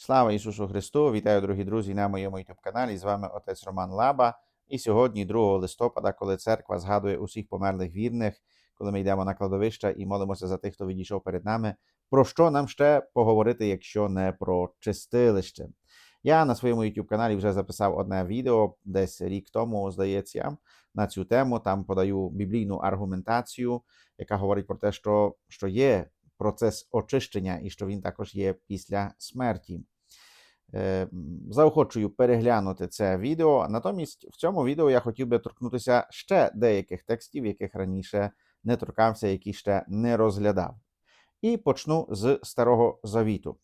Слава Ісусу Христу! Вітаю, дорогі друзі, на моєму youtube каналі. З вами отець Роман Лаба. І сьогодні, 2 листопада, коли церква згадує усіх померлих вірних, коли ми йдемо на кладовище і молимося за тих, хто відійшов перед нами, про що нам ще поговорити, якщо не про чистилище? Я на своєму youtube каналі вже записав одне відео десь рік тому, здається, на цю тему. Там подаю біблійну аргументацію, яка говорить про те, що, що є процес очищення і що він також є після смерті. Заохочую переглянути це відео. Натомість в цьому відео я хотів би торкнутися ще деяких текстів, яких раніше не торкався, які ще не розглядав. І почну з Старого Завіту.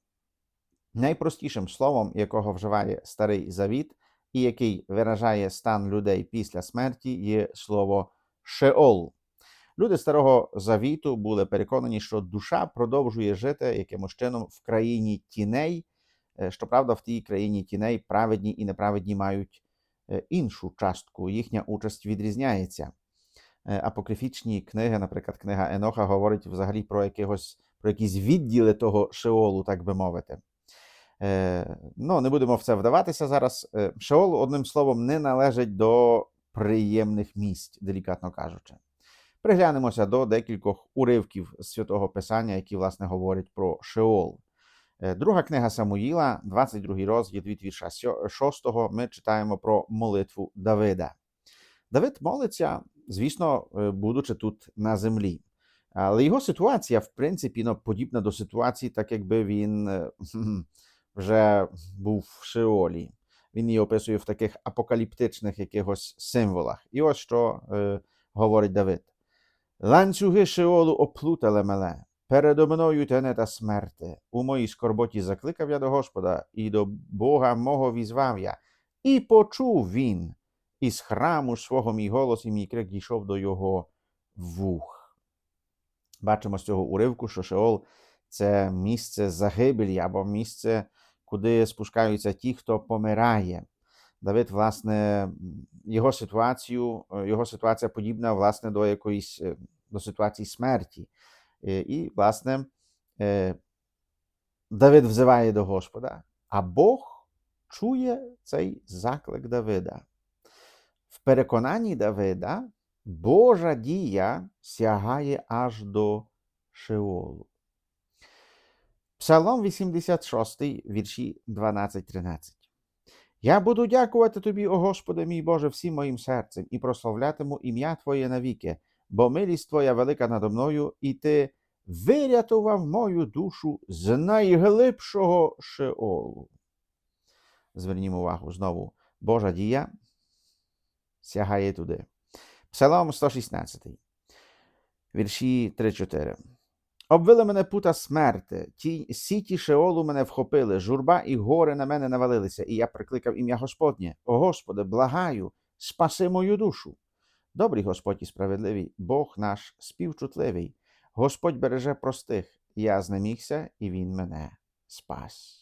Найпростішим словом, якого вживає Старий Завіт, і який виражає стан людей після смерті, є слово Шеол. Люди Старого Завіту були переконані, що душа продовжує жити якимось чином в країні тіней. Е, Щоправда, в тій країні тіней праведні і неправедні мають е, іншу частку, їхня участь відрізняється. Е, Апокрифічні книги, наприклад, книга Еноха, говорить взагалі про якихось, про якісь відділи того Шеолу, так би мовити. Ну, не будемо в це вдаватися зараз. Шеол, одним словом, не належить до приємних місць, делікатно кажучи. Приглянемося до декількох уривків з святого Писання, які, власне, говорять про Шеол. Е, Друга книга Самуїла, 22 розділ від вірша 6, ми читаємо про молитву Давида. Давид молиться, звісно, е, будучи тут на землі. Але його ситуація, в принципі, ну, подібна до ситуації, так якби він е, вже був в Шеолі. Він її описує в таких апокаліптичних якихось символах. І ось що говорить Давид: Ланцюги Шеолу оплутали мене, передо мною тенета смерти. У моїй скорботі закликав я до Господа, і до Бога мого візвав я. І почув він із храму свого мій голос, і мій крик дійшов до його вух. Бачимо з цього уривку, що Шеол це місце загибелі або місце, куди спускаються ті, хто помирає. Давид, власне, його ситуацію, е, його ситуація подібна власне, до якоїсь е, до ситуації смерті. Е, І, власне, Давид взиває до Господа, а Бог чує цей заклик Давида. В переконанні Давида Божа дія сягає аж до Шеолу. Псалом 86, вірші 12-13. Я буду дякувати тобі, о Господи, мій Боже, всім моїм серцем, і прославлятиму ім'я Твоє навіки, бо милість Твоя велика надо мною, і Ти вирятував мою душу з найглибшого Шеолу. Звернімо увагу знову. Божа дія сягає туди. Псалом 116, вірші 3-4. Обвили мене пута смерти, ті сіті Шеолу мене вхопили, журба і гори на мене навалилися, і я прикликав ім'я Господнє. О Господи, благаю, спаси мою душу. Добрий Господь і справедливий, Бог наш співчутливий. Господь береже простих, я знемігся, і Він мене спас.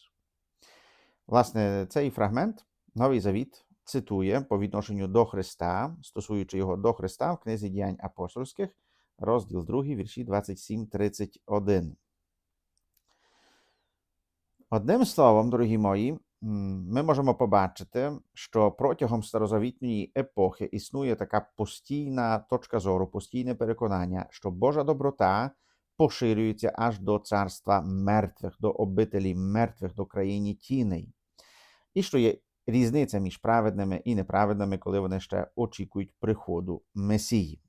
Власне, цей фрагмент Новий Завіт цитує по відношенню до Христа, стосуючи його до Христа в книзі діянь апостольських, розділ 2, вірші 27-31. Одним словом, дорогі мої, ми можемо побачити, що протягом старозавітньої епохи існує така постійна точка зору, постійне переконання, що Божа доброта поширюється аж до царства мертвих, до обителі мертвих, до країни тіней. І що є різниця між праведними і неправедними, коли вони ще очікують приходу Месії.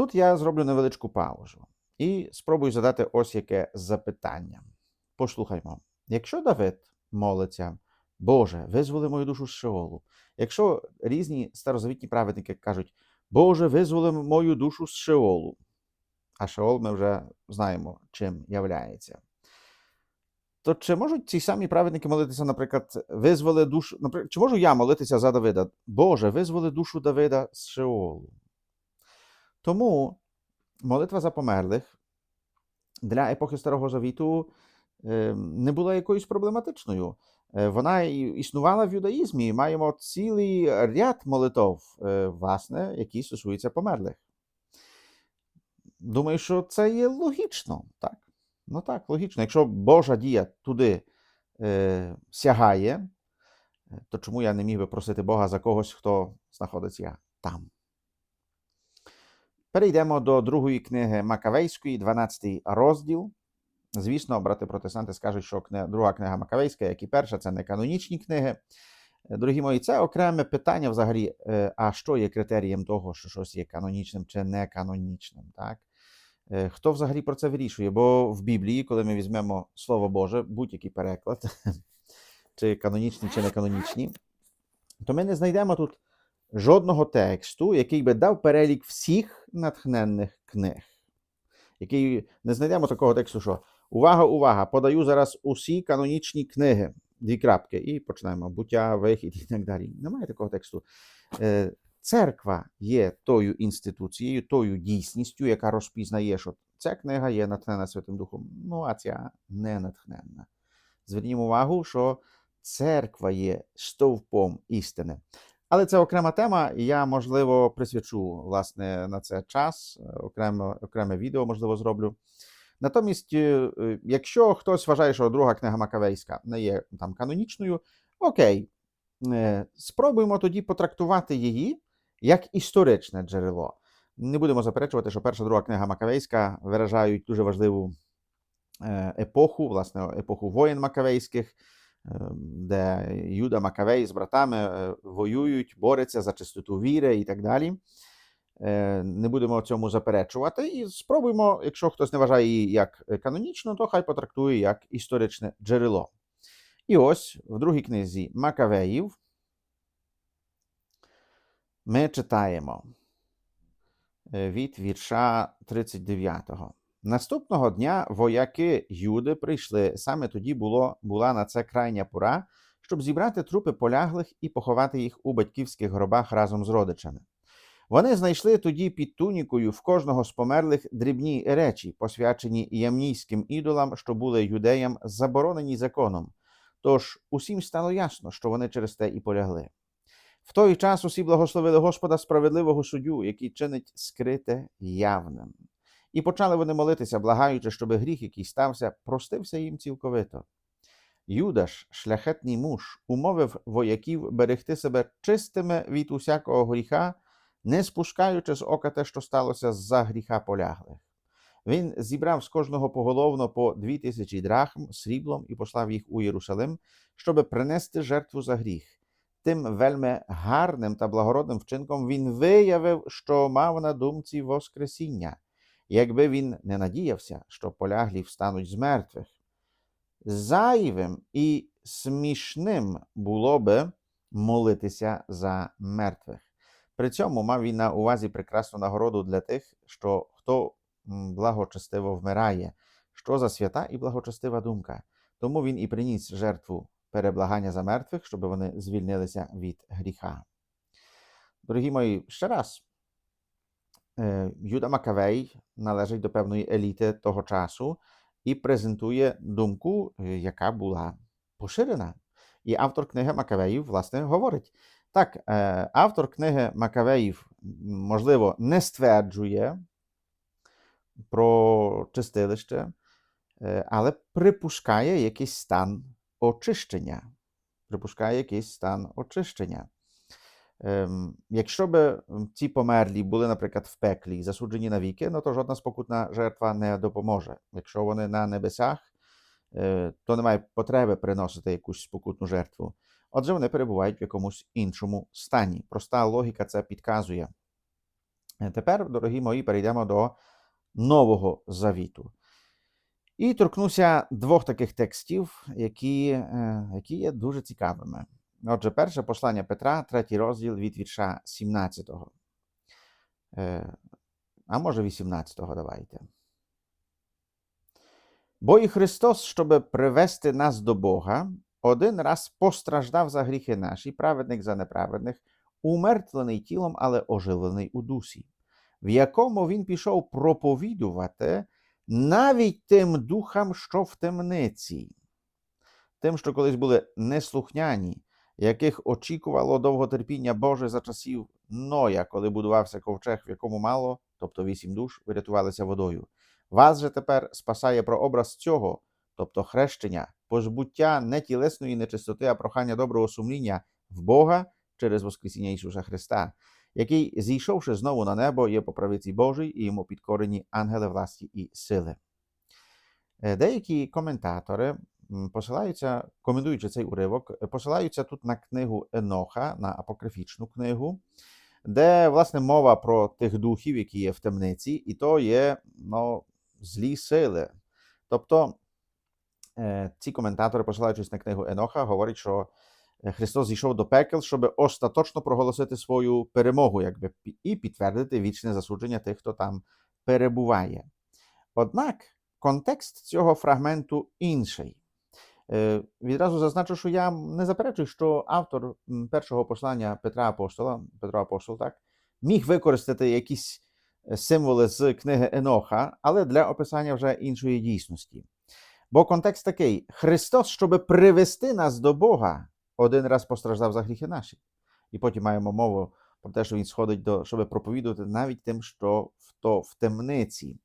Тут я зроблю невеличку паузу і спробую задати ось яке запитання. Послухаймо, якщо Давид молиться, Боже, визволи мою душу з Шеолу, якщо різні старозавітні праведники кажуть, Боже, визволи мою душу з Шеолу, а Шеол ми вже знаємо, чим являється. То чи можуть ці самі праведники молитися, наприклад, визволи душу, наприклад, чи можу я молитися за Давида? Боже, визволи душу Давида з Шеолу. Тому молитва за померлих для епохи Старого Завіту е, не була якоюсь проблематичною. Е, Вона існувала в юдаїзмі. Маємо цілий ряд молитов, е, власне, які стосуються померлих. Думаю, що це є логічно, так? Ну так, логічно. Якщо Божа дія туди е, сягає, то чому я не міг би просити Бога за когось, хто знаходиться там? Перейдемо до другої книги Макавейської, 12 розділ. Звісно, брати протестанти скажуть, що друга книга Макавейська, як і перша, це не канонічні книги. Е, Дорогі мої, це окреме питання взагалі, е, а що є критерієм того, що щось є канонічним чи не канонічним. Так? Е, Хто взагалі про це вирішує? Бо в Біблії, коли ми візьмемо Слово Боже, будь-який переклад, чи канонічні, чи не канонічні, то ми не знайдемо тут жодного тексту, який би дав перелік всіх натхненних книг. Який не знайдемо такого тексту, що увага, увага! Подаю зараз усі канонічні книги. Дві крапки, і починаємо. Буття, вихід і так далі. Немає такого тексту. Е, Церква є тою інституцією, тою дійсністю, яка розпізнає, що ця книга є натхнена Святим Духом, ну а ця не натхненна. Звернімо увагу, що церква є стовпом істини. Але це окрема тема, і я, можливо, присвячу власне на це час, окреме, окреме відео, можливо, зроблю. Натомість, е, е, якщо хтось вважає, що друга книга Макавейська не є там канонічною, окей, е, спробуємо тоді потрактувати її як історичне джерело. Не будемо заперечувати, що перша друга книга Макавейська виражають дуже важливу епоху, власне, епоху воєн Макавейських, де Юда Макавей з братами е, воюють, борються за чистоту віри і так далі. Е, Не будемо цьому заперечувати. І спробуємо, якщо хтось не вважає її як канонічну, то хай потрактує як історичне джерело. І ось в другій книзі Макавеїв ми читаємо е, від вірша 39-го. Наступного дня вояки Юди прийшли. Саме тоді було, була на це крайня пора, щоб зібрати трупи поляглих і поховати їх у батьківських гробах разом з родичами. Вони знайшли тоді під тунікою в кожного з померлих дрібні речі, посвячені ямнійським ідолам, що були юдеям заборонені законом. Тож усім стало ясно, що вони через те і полягли. В той час усі благословили Господа справедливого суддю, який чинить скрите явним. І почали вони молитися, благаючи, щоби гріх, який стався, простився їм цілковито. Юда ж, шляхетний муж, умовив вояків берегти себе чистими від усякого гріха, не спускаючи з ока те, що сталося з-за гріха поляглих. Він зібрав з кожного поголовно по дві тисячі драхм сріблом і послав їх у Єрусалим, щоби принести жертву за гріх. Тим вельми гарним та благородним вчинком він виявив, що мав на думці Воскресіння, якби він не надіявся, що поляглі встануть з мертвих. Зайвим і смішним було би молитися за мертвих. При цьому мав він на увазі прекрасну нагороду для тих, що хто благочестиво вмирає, що за свята і благочестива думка. Тому він і приніс жертву переблагання за мертвих, щоб вони звільнилися від гріха. Дорогі мої, ще раз, Юда Макавей належить до певної еліти того часу і презентує думку, яка була поширена. І автор книги Макавеїв, власне, говорить. Так, автор книги Макавеїв, можливо, не стверджує про чистилище, але припускає якийсь стан очищення. Припускає якийсь стан очищення. Ем, якщо б ці померлі були, наприклад, в пеклі і засуджені на віки, ну то жодна спокутна жертва не допоможе. Якщо вони на небесах, е, то немає потреби приносити якусь спокутну жертву. Отже, вони перебувають в якомусь іншому стані. Проста логіка це підказує. Е, Тепер, дорогі мої, перейдемо до Нового Завіту. І торкнуся двох таких текстів, які, е, які є дуже цікавими. Отже, перше послання Петра, третій розділ від вірша 17. Е, А може 18, го давайте. Бо і Христос, щоб привести нас до Бога, один раз постраждав за гріхи наші, праведник за неправедних, умертвлений тілом, але оживлений у дусі, в якому він пішов проповідувати навіть тим духам, що в темниці, тим, що колись були неслухняні, яких очікувало довготерпіння Боже за часів Ноя, коли будувався ковчег, в якому мало, тобто вісім душ, врятувалися водою. Вас же тепер спасає прообраз цього, тобто хрещення позбуття не тілесної нечистоти, а прохання доброго сумління в Бога через Воскресіння Ісуса Христа, який, зійшовши знову на небо, є по правиці Божій і йому підкорені ангели власті і сили. Е, Деякі коментатори посилаються, коментуючи цей уривок, е, посилаються тут на книгу Еноха, на апокрифічну книгу, де власне мова про тих духів, які є в темниці, і то є ну, злі сили. Тобто е, ці коментатори, посилаючись на книгу Еноха, говорять, що е, Христос зійшов до пекел, щоб остаточно проголосити свою перемогу, якби і підтвердити вічне засудження тих, хто там перебуває. Однак контекст цього фрагменту інший. Е, Відразу зазначу, що я не заперечую, що автор першого послання Петра Апостола, Петро Апостол, так, міг використати якісь е, символи з книги Еноха, але для описання вже іншої дійсності. Бо контекст такий: Христос, щоб привести нас до Бога, один раз постраждав за гріхи наші. І потім маємо мову про те, що він сходить до, щоб проповідувати навіть тим, що в, то в темниці.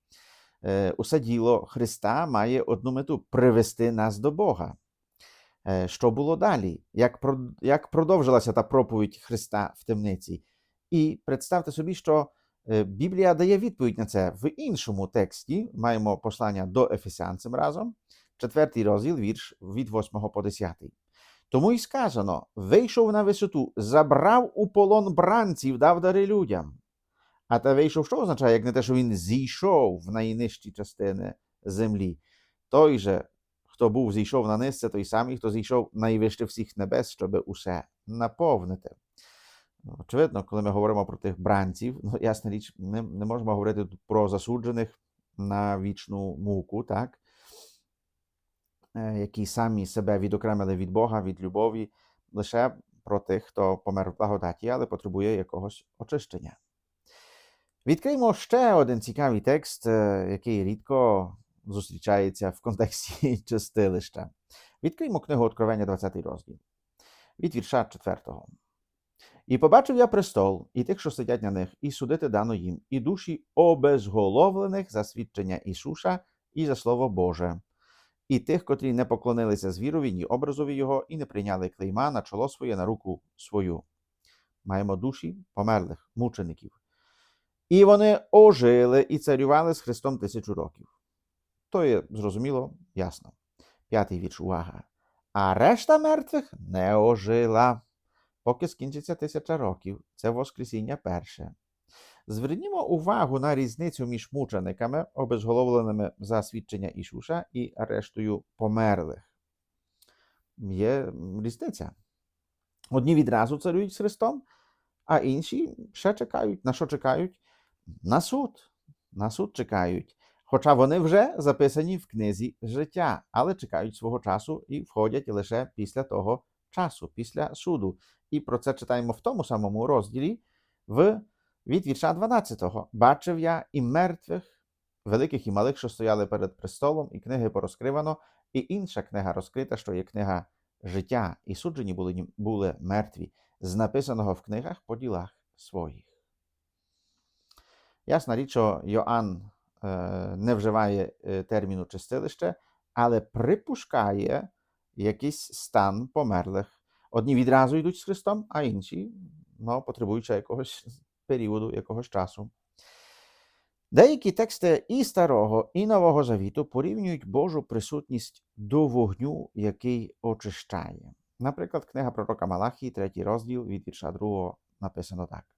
Е, Усе діло Христа має одну мету привести нас до Бога. Е, Що було далі? Як, як продовжилася та проповідь Христа в темниці? І представте собі, що е, Біблія дає відповідь на це в іншому тексті. Маємо послання до Ефесян цим разом, четвертий розділ, вірш від 8 по 10. Тому й сказано: вийшов на висоту, забрав у полон бранців, дав дари людям. А те вийшов, що означає, як не те, що він зійшов в найнижчі частини землі. Той же, хто був зійшов на низ, це той самий, хто зійшов найвище всіх небес, щоб усе наповнити. Ну, Очевидно, коли ми говоримо про тих бранців, ну ясна річ, не, не можемо говорити про засуджених на вічну муку, так? Е, які самі себе відокремили від Бога, від любові, лише про тих, хто помер в благодаті, але потребує якогось очищення. Відкриємо ще один цікавий текст, е, який рідко зустрічається в контексті чистилища. Відкриємо книгу Откровення, 20 розділ, від вірша 4. І побачив я престол, і тих, що сидять на них, і судити дано їм, і душі обезголовлених за свідчення Ісуса і за Слово Боже, і тих, котрі не поклонилися звірові, ні образові його, і не прийняли клейма на чоло своє, на руку свою. Маємо душі померлих, мучеників. І вони ожили і царювали з Христом тисячу років. То є зрозуміло, ясно. П'ятий вірш, увага. А решта мертвих не ожила, поки скінчиться тисяча років. Це Воскресіння перше. Звернімо увагу на різницю між мучениками, обезголовленими за свідчення Ісуса, і рештою померлих. Є різниця. Одні відразу царюють з Христом, а інші ще чекають. На що чекають? На суд. На суд чекають. Хоча вони вже записані в книзі життя, але чекають свого часу і входять лише після того часу, після суду. І про це читаємо в тому самому розділі в, від вірша 12. Бачив я і мертвих, великих і малих, що стояли перед престолом, і книги порозкривано, і інша книга розкрита, що є книга життя, і суджені були, були мертві, з написаного в книгах по ділах своїх. Ясна річ, Йоанн е, не вживає е, терміну чистилище, але припускає якийсь стан померлих. Одні відразу йдуть з Христом, а інші ну, потребують якогось періоду, якогось часу. Деякі тексти і Старого, і Нового Завіту порівнюють Божу присутність до вогню, який очищає. Наприклад, книга пророка Малахії, третій розділ від вірша 2 написано так: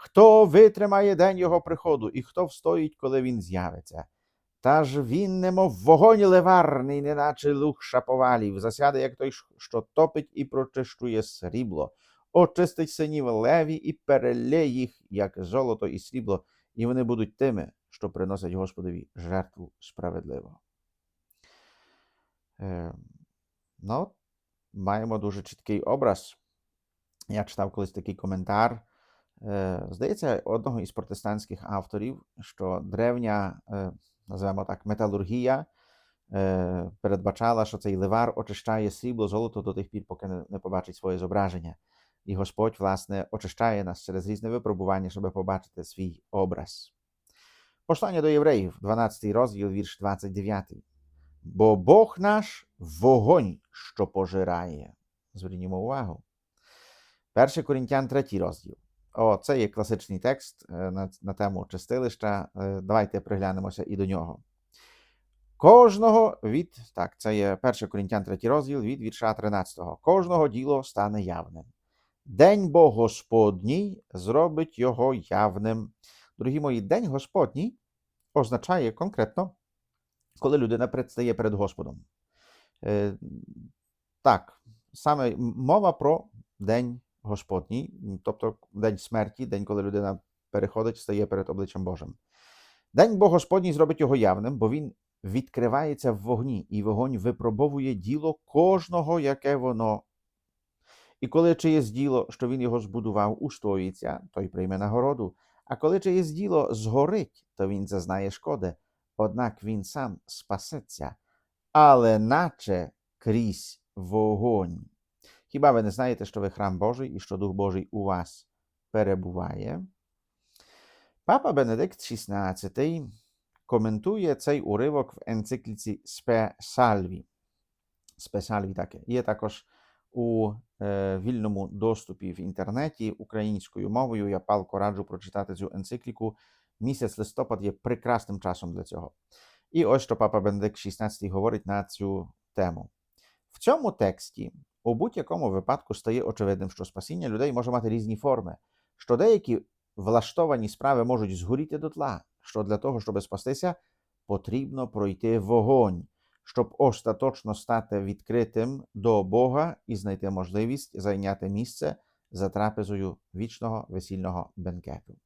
Хто витримає день його приходу, і хто встоїть, коли він з'явиться? Та ж він, немов вогонь ливарний, неначе луг шаповалів, засяде, як той, що топить і прочищує срібло, очистить синів леві і перелє їх, як золото і срібло, і вони будуть тими, що приносять Господові жертву справедливо. Е, ну, маємо дуже чіткий образ. Я читав колись такий коментар. Е, здається, одного із протестантських авторів, що древня, е, називаємо так, металургія е, передбачала, що цей ливар очищає срібло, золото до тих пір, поки не, побачить своє зображення. І Господь, власне, очищає нас через різне випробування, щоб побачити свій образ. Послання до євреїв, 12 розділ, вірш 29. бо Бог наш вогонь, що пожирає. Звернімо увагу. 1 Корінтян, 3 розділ. О, це є класичний текст е, на, на тему чистилища. Е, Давайте приглянемося і до нього. Кожного від, так, це є 1 Корінтян, 3 розділ від вірша 13. Кожного діло стане явним. День Бог Господній зробить його явним. Дорогі мої, День Господній означає конкретно, коли людина предстає перед Господом. Е, так, саме мова про День Господній, тобто День смерті, день, коли людина переходить, стає перед обличчям Божим. День Бог Господній зробить його явним, бо він відкривається в вогні, і вогонь випробовує діло кожного, яке воно. І коли чиєсь діло, що він його збудував, устоїться, той прийме нагороду. А коли чиєсь діло згорить, то він зазнає шкоди, однак він сам спасеться, але наче крізь вогонь. Хіба ви не знаєте, що ви храм Божий і що Дух Божий у вас перебуває? Папа Бенедикт XVI коментує цей уривок в енцикліці Спе Сальві. Спе Сальві таке. Є також у е, вільному доступі в інтернеті українською мовою. Я палко раджу прочитати цю енцикліку. Місяць листопад є прекрасним часом для цього. І ось що папа Бенедикт XVI говорить на цю тему. В цьому тексті у будь-якому випадку стає очевидним, що спасіння людей може мати різні форми, що деякі влаштовані справи можуть згоріти дотла, що для того, щоб спастися, потрібно пройти вогонь, щоб остаточно стати відкритим до Бога і знайти можливість зайняти місце за трапезою вічного весільного бенкету.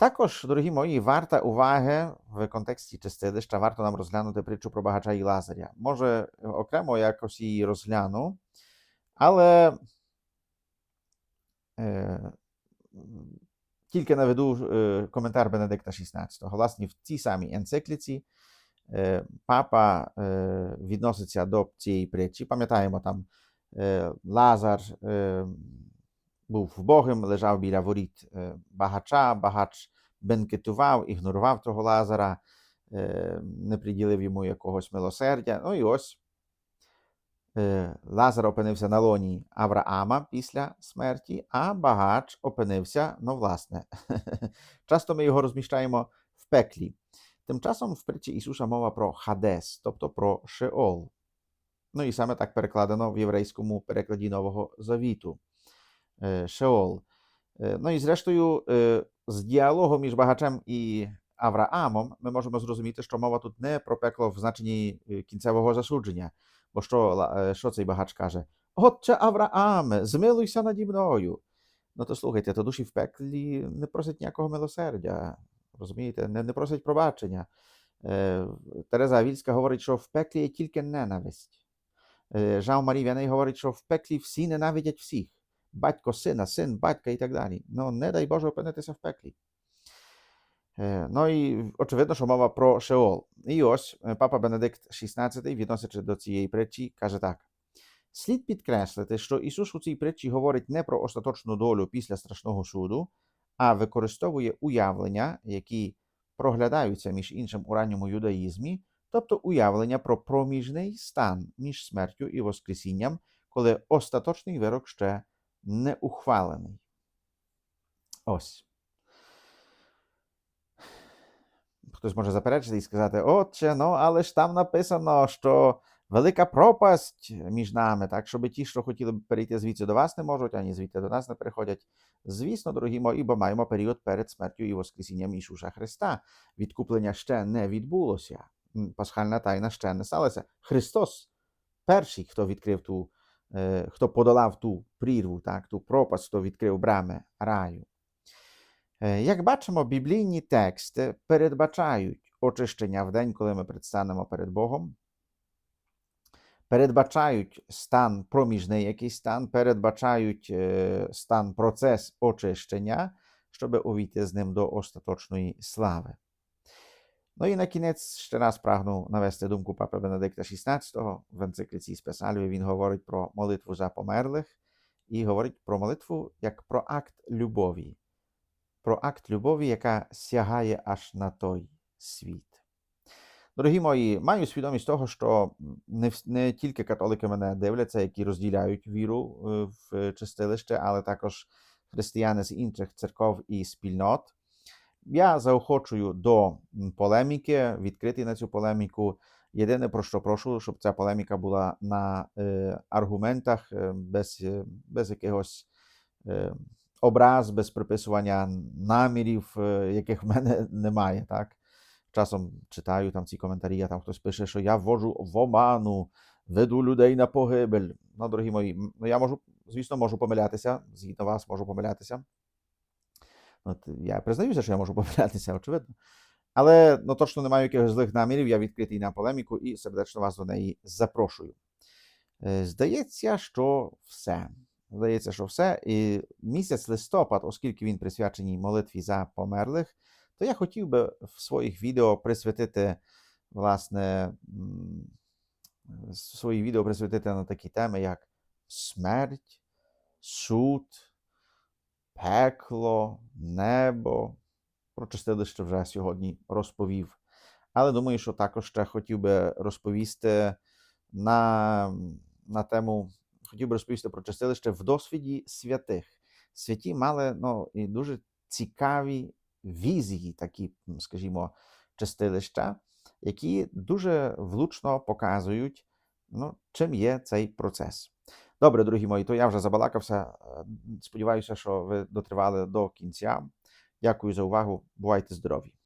Також, дорогі мої, варта уваги в контексті чистилища, варто нам розглянути притчу про багача і Лазаря. Може, окремо якось її розгляну, але е, тільки наведу е, коментар Бенедикта XVI. Власне, в цій самій енцикліці е, папа е, відноситься до цієї притчі. Пам'ятаємо, там е, Лазар е, був вбогим, лежав біля воріт е, багача, багач бенкетував, ігнорував того Лазара, е, не приділив йому якогось милосердя. Ну і ось е, Лазар опинився на лоні Авраама після смерті, а багач опинився, ну, власне, часто ми його розміщаємо в пеклі. Тим часом в притчі Ісуса мова про Хадес, тобто про Шеол. Ну і саме так перекладено в єврейському перекладі Нового Завіту. Е, Шеол. Ну і зрештою, з діалогу між багачем і Авраамом ми можемо зрозуміти, що мова тут не про пекло в значенні е, кінцевого засудження. Бо що, е, що цей багач каже? Отче Аврааме, змилуйся наді мною. Ну то слухайте, то душі в пеклі не просять ніякого милосердя. Розумієте, не, не просять пробачення. Е, Тереза Авільська говорить, що в пеклі є тільки ненависть. Е, Жан Марі Вяней говорить, що в пеклі всі ненавидять всіх. Батько сина, син, батька і так далі. Ну, не дай Боже опинитися в пеклі. Е, Ну і очевидно, що мова про Шеол. І ось е, папа Бенедикт XVI, відносячи до цієї притчі, каже так: слід підкреслити, що Ісус у цій притчі говорить не про остаточну долю після страшного суду, а використовує уявлення, які проглядаються між іншим у ранньому юдаїзмі, тобто уявлення про проміжний стан між смертю і Воскресінням, коли остаточний вирок ще не ухвалений. Ось. Хтось може заперечити і сказати: Отче, ну але ж там написано, що велика пропасть між нами, так, щоб ті, що хотіли б перейти звідси до вас, не можуть, ані звідти до нас не переходять. Звісно, дорогі мої, бо маємо період перед смертю і Воскресінням Ісуса Христа. Відкуплення ще не відбулося. Пасхальна тайна ще не сталася. Христос перший, хто відкрив ту, хто подолав ту прірву, так, ту пропасть, хто відкрив брами раю. Е, Як бачимо, біблійні тексти передбачають очищення в день, коли ми предстанемо перед Богом, передбачають стан проміжний якийсь стан, передбачають е, стан процес очищення, щоб увійти з ним до остаточної слави. Ну і на кінець ще раз прагну навести думку папи Бенедикта XVI в енцикліці Спесальві. Він говорить про молитву за померлих і говорить про молитву як про акт любові про акт любові, яка сягає аж на той світ. Дорогі мої, маю свідомість того, що не, не тільки католики мене дивляться, які розділяють віру в чистилище, але також християни з інших церков і спільнот. Я заохочую до полеміки, відкритий на цю полеміку. Єдине про що прошу, щоб ця полеміка була на е, аргументах, е, без, е, без якихось е, образ, без приписування намірів, е, яких в мене немає. Так? Часом читаю там ці коментарі, а там хтось пише, що я ввожу в оману, веду людей на погибель. Ну, дорогі мої, ну я можу, звісно, можу помилятися, згідно вас можу помилятися. От, я признаюся, що я можу помилятися, очевидно. Але ну, точно не маю якихось злих намірів, я відкритий на полеміку і сердечно вас до неї запрошую. Е, Здається, що все. Здається, що все. І місяць листопад, оскільки він присвячений молитві за померлих, то я хотів би в своїх відео присвятити, власне, м, свої відео присвятити на такі теми, як смерть, суд, пекло, небо. Про чистилище вже сьогодні розповів. Але думаю, що також ще хотів би розповісти на, на тему, хотів би розповісти про чистилище в досвіді святих. Святі мали ну, і дуже цікаві візії, такі, скажімо, чистилища, які дуже влучно показують, ну, чим є цей процес. Добре, дорогі мої, то я вже забалакався. Е, Сподіваюся, що ви дотривали до кінця. Дякую за увагу. Бувайте здорові!